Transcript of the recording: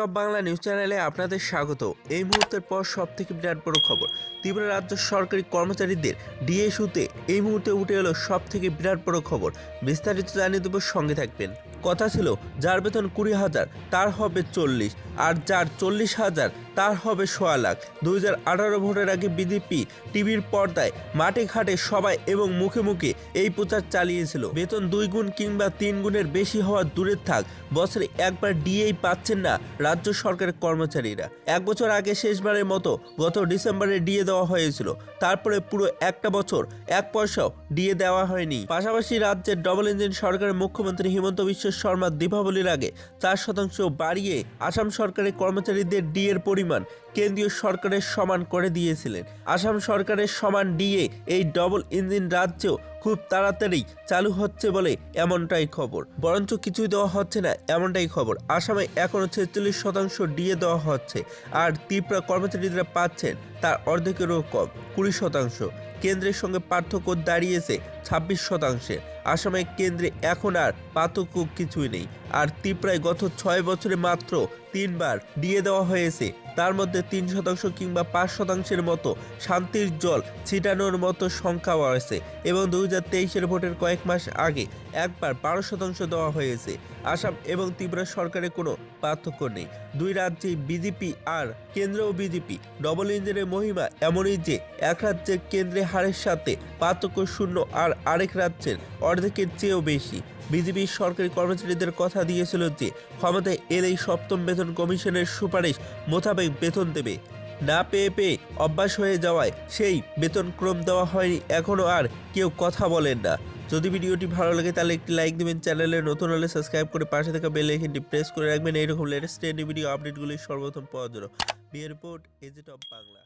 Top Bangla news চ্যানেলে আপনাদের স্বাগত। এই মুহূর্তের পর সব থেকে বিরাট বড় খবর। ত্রিপুরা রাজ্য সরকারি কর্মচারীদের ডিএসুতে এই মুহূর্তে উঠে এলো সব থেকে বিরাট বড় খবর। বিস্তারিত জানিয়ে দেবো সঙ্গে থাকবেন। কথা ছিল, যার বেতন কুড়ি হাজার, তার হবে চল্লিশ, আর যার চল্লিশ হাজার, তার হবে সোয়া লাখ। দুই হাজার আঠারো ভোটের আগে বিজেপি টিভির পর্দায়, মাঠে ঘাটে সবাই এবং মুখে মুখে এই প্রচার চালিয়েছিল। বেতন দুই গুণ কিংবা তিন গুণের বেশি হওয়া দূরের থাক, বছরে একবার ডিএই পাচ্ছেন না রাজ্য সরকারের কর্মচারীরা। এক বছর আগে শেষবারের মতো গত ডিসেম্বরে ডিএ দেওয়া হয়েছিল, তারপরে পুরো একটা বছর এক পয়সাও ডিএ দেওয়া হয়নি। পাশাপাশি রাজ্যের ডবল ইঞ্জিন সরকারের মুখ্যমন্ত্রী হিমন্ত বিশ্ব শর্মা দীপাবলির আগে চার শতাংশ বাড়িয়ে আসাম সরকারের কর্মচারীদের ডিএর পরিমাণ কেন্দ্রীয় সরকারের সমান করে দিয়েছিলেন। আসাম সরকারের সমান ডিএ এই ডবল ইঞ্জিন রাজ্যেও খুব তাড়াতাড়ি চালু হচ্ছে বলে এমনটাই খবর। বরঞ্চ কিছুই দেওয়া হচ্ছে না, এমনটাই খবর। আসামে এখনও ছেচল্লিশ শতাংশ ডিএ দেওয়া হচ্ছে আর ত্রিপুরা কর্মচারীরা পাচ্ছেন তার অর্ধেকেরও কম, কুড়ি শতাংশ। কেন্দ্রের সঙ্গে পার্থক্য দাঁড়িয়েছে ছাব্বিশ শতাংশে। আসামে কেন্দ্রে এখন আর পার্থক্য কিছুই নেই। আর ত্রিপুরায় গত ছয় বছরে মাত্র তিনবার দিয়ে দেওয়া হয়েছে। তার মধ্যে তিন শতাংশ কিংবা পাঁচ শতাংশের মতো শান্তির জল ছিটানোর মতো সংখ্যাও আছে এবং দু হাজার তেইশের ভোটের কয়েক মাস আগে একবার বারো শতাংশ দেওয়া হয়েছে। আসাম এবং ত্রিপুরা সরকারের কোনো পার্থক্য নেই। দুই রাজ্যেই বিজেপি আর কেন্দ্র ও বিজেপি ডবল ইঞ্জিনের মহিমা এমনই যে এক রাজ্যের কেন্দ্রে হারের সাথে পার্থক্য শূন্য আর আরেক রাজ্যের অর্ধেকের চেয়েও বেশি। বিজেপি সরকারি কর্মচারীদের কথা দিয়েছিল যে ক্ষমতায় এলেই সপ্তম বেতন কমিশনের সুপারিশ মোতাবেক বেতন দেবে। না পেয়ে পেয়ে অভ্যাস হয়ে যাওয়ায় সেই বেতন ক্রম দেওয়া হয়নি এখনও আর কেউ কথা বলেন না। যদি ভিডিওটি ভালো লাগে তাহলে একটি লাইক দেবেন, চ্যানেলে নতুন হলে সাবস্ক্রাইব করে পাশে থাকা বেল আইকনটি প্রেস করে রাখবেন। এইরকম লেটেস্ট ভিডিও আপডেটগুলি সর্বপ্রথম পাওয়ার জন্য। বিয়ে রিপোর্ট এজেট অফ বাংলা।